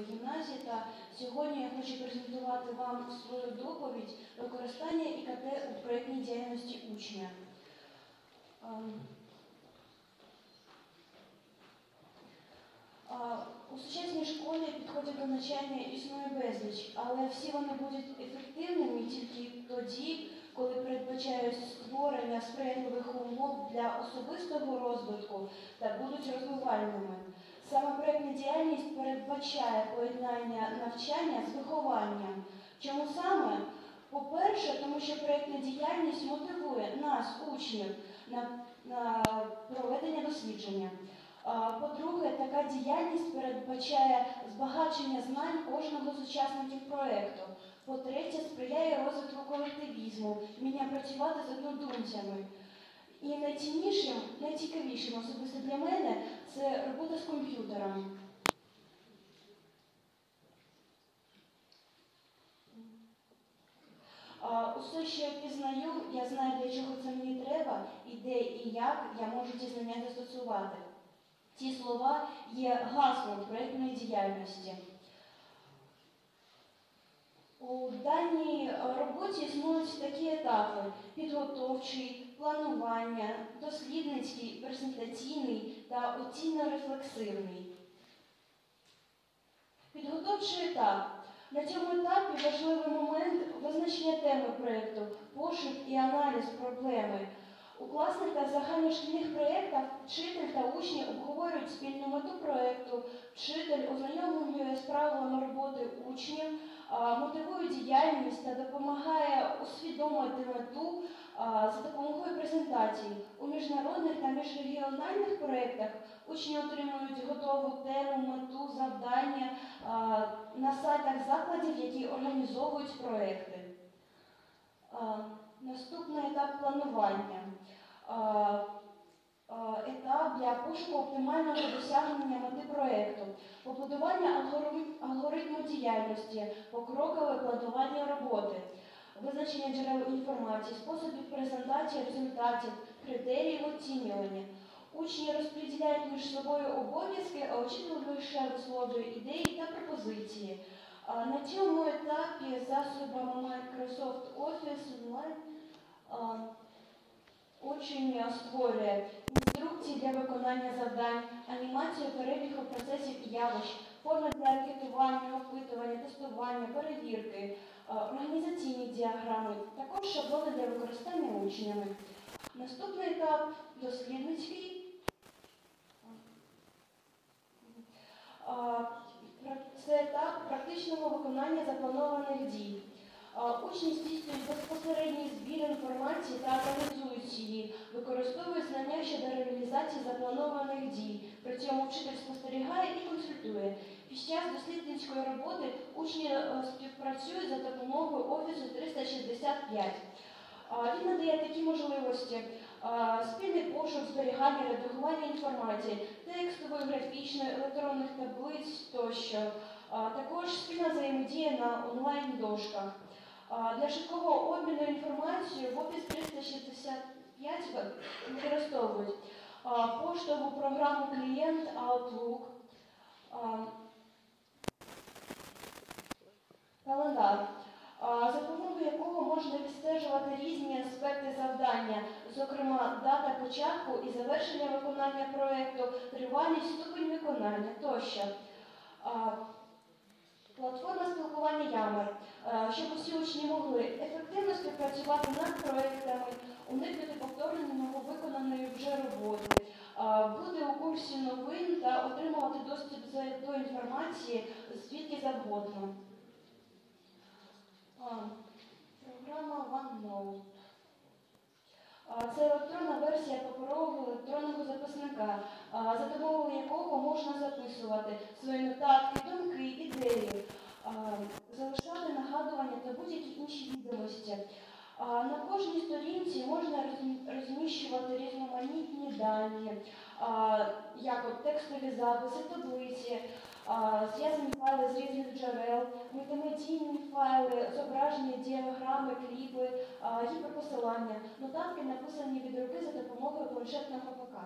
Київської гімназії. Та сьогодні я хочу презентувати вам свою доповідь використання ІКТ у проєктній діяльності учня. Ем, У сучасній школі підходів до навчання існує безліч, але всі вони будуть ефективними тільки тоді, коли передбачають створення сприятливих умов для особистого розвитку та будуть розвивальними. Саме проєктна діяльність передбачає поєднання навчання з вихованням. Чому саме? По-перше, тому що проєктна діяльність мотивує нас, учнів, на, на проведення дослідження. По-друге, така діяльність передбачає збагачення знань кожного з учасників проєкту. По-третє, сприяє розвитку колективізму, вміння працювати з однодумцями. І найціннішим, найцікавішим особисто для мене це робота з комп'ютером. Усе, що я пізнаю, я знаю, для чого це мені треба, і де і як я можу ті знання застосувати. Ці слова є гаслом проєктної діяльності. У даній роботі існують такі етапи: підготовчий, планування, дослідницький, презентаційний та оцінно-рефлексивний. Підготовчий етап. На цьому етапі важливий момент визначення теми проєкту, пошук і аналіз проблеми. У класних та загальношкільних проєктах вчитель та учні обговорюють спільну мету проєкту, вчитель ознайомлює з правилами роботи учнів, мотивує діяльність та допомагає усвідомити мету за допомогою презентацій. У міжнародних та міжрегіональних проєктах учні отримують готову тему, мету, завдання на сайтах закладів, які організовують проєкти. Наступний етап планування. А, Етап для пошуку оптимального досягнення мети проєкту, побудування алгоритму діяльності, покрокове планування роботи, визначення джерел інформації, способів презентації результатів, критеріїв оцінювання. Учні розподіляють між собою обов'язки, а учитель лише висловлює ідеї та пропозиції. На цьому етапі засобами Microsoft Office а, учень створює інструкції для виконання завдань, анімацію перебігу процесів і явищ, форми для анкетування, опитування, тестування, перевірки, організаційні діаграми, також шаблони для використання учнями. Наступний етап дослідницький. Це етап практичного виконання запланованих дій. Учні здійснюють безпосередній збір інформації та аналізують її, використовують знання щодо реалізації запланованих дій. При цьому вчитель спостерігає і консультує. Під час дослідницької роботи учні е, співпрацюють за допомогою Офісу 365. Він надає такі можливості: спільний пошук, зберігання, редагування інформації, текстової, графічної, електронних таблиць тощо. Також спільна взаємодія на онлайн-дошках. Для швидкого обміну інформацією в Office 365 використовують поштову програму клієнт Outlook, календар, за допомогою якого можна відстежувати різні аспекти завдання, зокрема дата початку і завершення виконання проєкту, тривалість, ступень виконання тощо. Платформа спілкування Ямер, е, щоб усі учні могли ефективно співпрацювати над проектами, уникнути повторного виконаної вже роботи, е, бути у курсі новин та отримувати доступ до інформації звідки завгодно. Програма OneNote. Це електронна версія паперового електронного за допомогою якого можна записувати свої нотатки, думки, ідеї, залишати нагадування та будь-які інші відомості. На кожній сторінці можна розміщувати різноманітні дані, як от текстові записи, таблиці, зв'язані файли з різних джерел, мультимедійні файли, зображення, діаграми, кліпи, гіперпосилання, нотатки, написані від руки за допомогою планшетного ПК.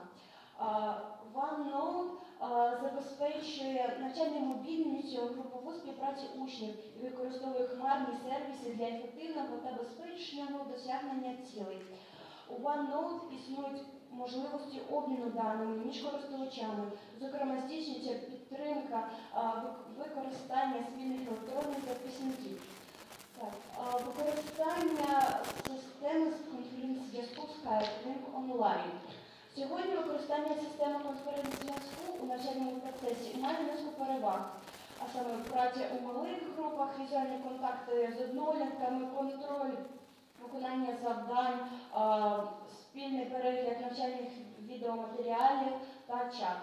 OneNote е, забезпечує навчальну мобільність, групову співпрацю учнів і використовує хмарні сервіси для ефективного та безпечного досягнення цілей. У OneNote існують можливості обміну даними між користувачами, зокрема здійснюється підтримка використання спільних електронних записників. Так, а, використання системи з конференц-зв'язку Skype Link онлайн. Сьогодні використання системи конференц-зв'язку у навчальному процесі має низку переваг, а саме праця у малих групах, візуальні контакти з однолітками, контроль виконання завдань, спільний перегляд навчальних відеоматеріалів та чат.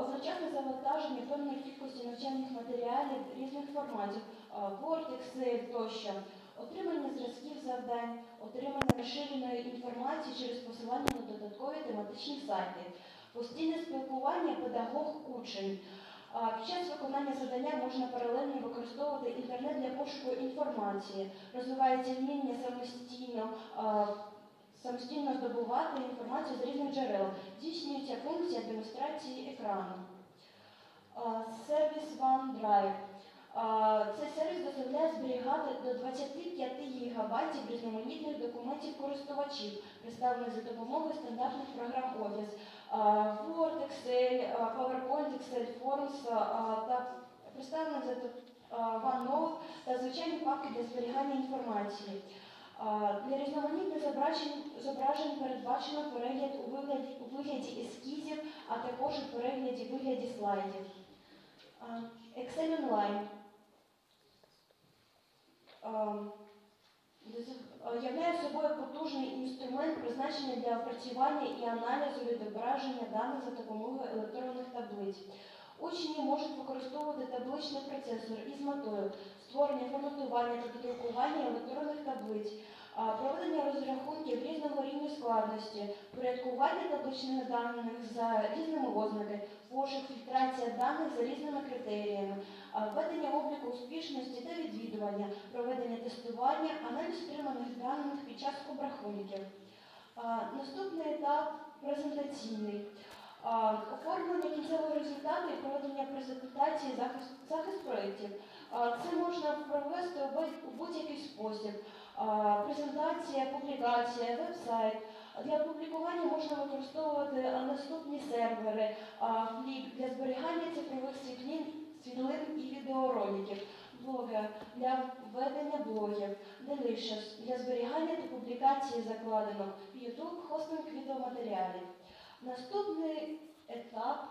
Одночасне завантаження певної кількості навчальних матеріалів різних форматів, а, тощо, отримання зразків завдань, отримання розширеної інформації через посилання на додаткові тематичні сайти, постійне спілкування педагог-учень. Під час виконання завдання можна паралельно використовувати інтернет для пошуку інформації, розвивається вміння самостійно, самостійно здобувати інформацію з різних джерел, здійснюється функція демонстрації екрану. Сервіс OneDrive. Цей сервіс дозволяє зберігати до 25 ГБ різноманітних документів користувачів, представлених за допомогою стандартних програм. А, Word, Excel, PowerPoint, Excel Forms та представлених за OneNote та звичайні папки для зберігання інформації. Для різноманітних зображень, передбачено перегляд у вигляді, у вигляді ескізів, а також у перегляді вигляді слайдів. Excel Online являє собою потужний інструмент, призначений для опрацювання і аналізу відображення даних за допомогою електронних таблиць. Учні можуть використовувати табличний процесор із метою створення, форматування та підрукування електронних таблиць, проведення розрахунків різного рівня складності, порядкування табличних даних за різними ознаками, пошук, фільтрація даних за різними критеріями, а, ведення обліку успішності та відвідування, проведення тестування, аналіз отриманих даних під час обрахунків. Наступний етап презентаційний. Оформлення кінцевого результату і проведення презентації захист, захист проєктів. Це можна провести у будь-який спосіб. Презентація, публікація, веб-сайт. Для опублікування можна використовувати наступні сервери, а, фліп для зберігання цифрових світлин, світлин і відеороликів, блогер для ведення блогів, Delicious для зберігання та публікації закладинок, YouTube, хостинг відеоматеріалів. Наступний етап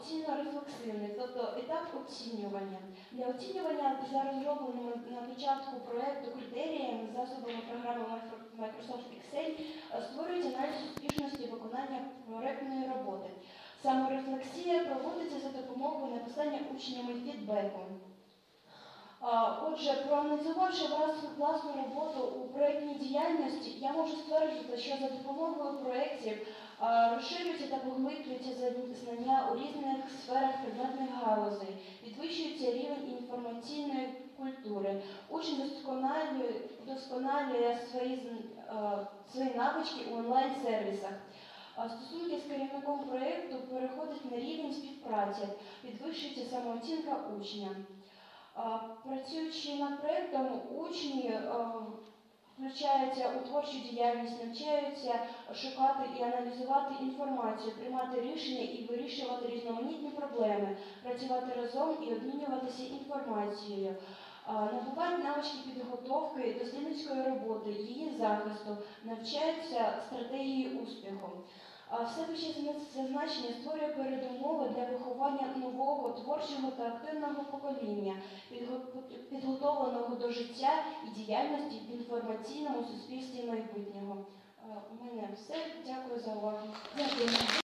а, оцінно-рефлексивний, тобто етап оцінювання. Для оцінювання за розробленими на початку проєкту критеріями засобами програми Micro- Microsoft Excel е, створюється аналіз успішності виконання проєктної роботи. Саморефлексія проводиться за допомогою написання учнями фідбеку. Отже, проаналізувавши власну, роботу у проєктній діяльності, я можу стверджувати, що за допомогою проєктів розширюються та поглиблюються знання у різних сферах предметних галузей, підвищується рівень інформаційної культури, учень досконалює, свої, свої навички у онлайн-сервісах. Стосунки з керівником проєкту переходять на рівень співпраці, підвищується самооцінка учня. Працюючи над проєктом, учні включаються у творчу діяльність, навчаються шукати і аналізувати інформацію, приймати рішення і вирішувати різноманітні проблеми, працювати разом і обмінюватися інформацією. Набувають навички підготовки дослідницької роботи, її захисту, навчаються стратегії успіху. А Все вище створює передумови для виховання нового творчого та активного покоління, підго- підготовленого до життя і діяльності в інформаційному суспільстві майбутнього. Е, У мене все. Дякую за увагу. Дякую.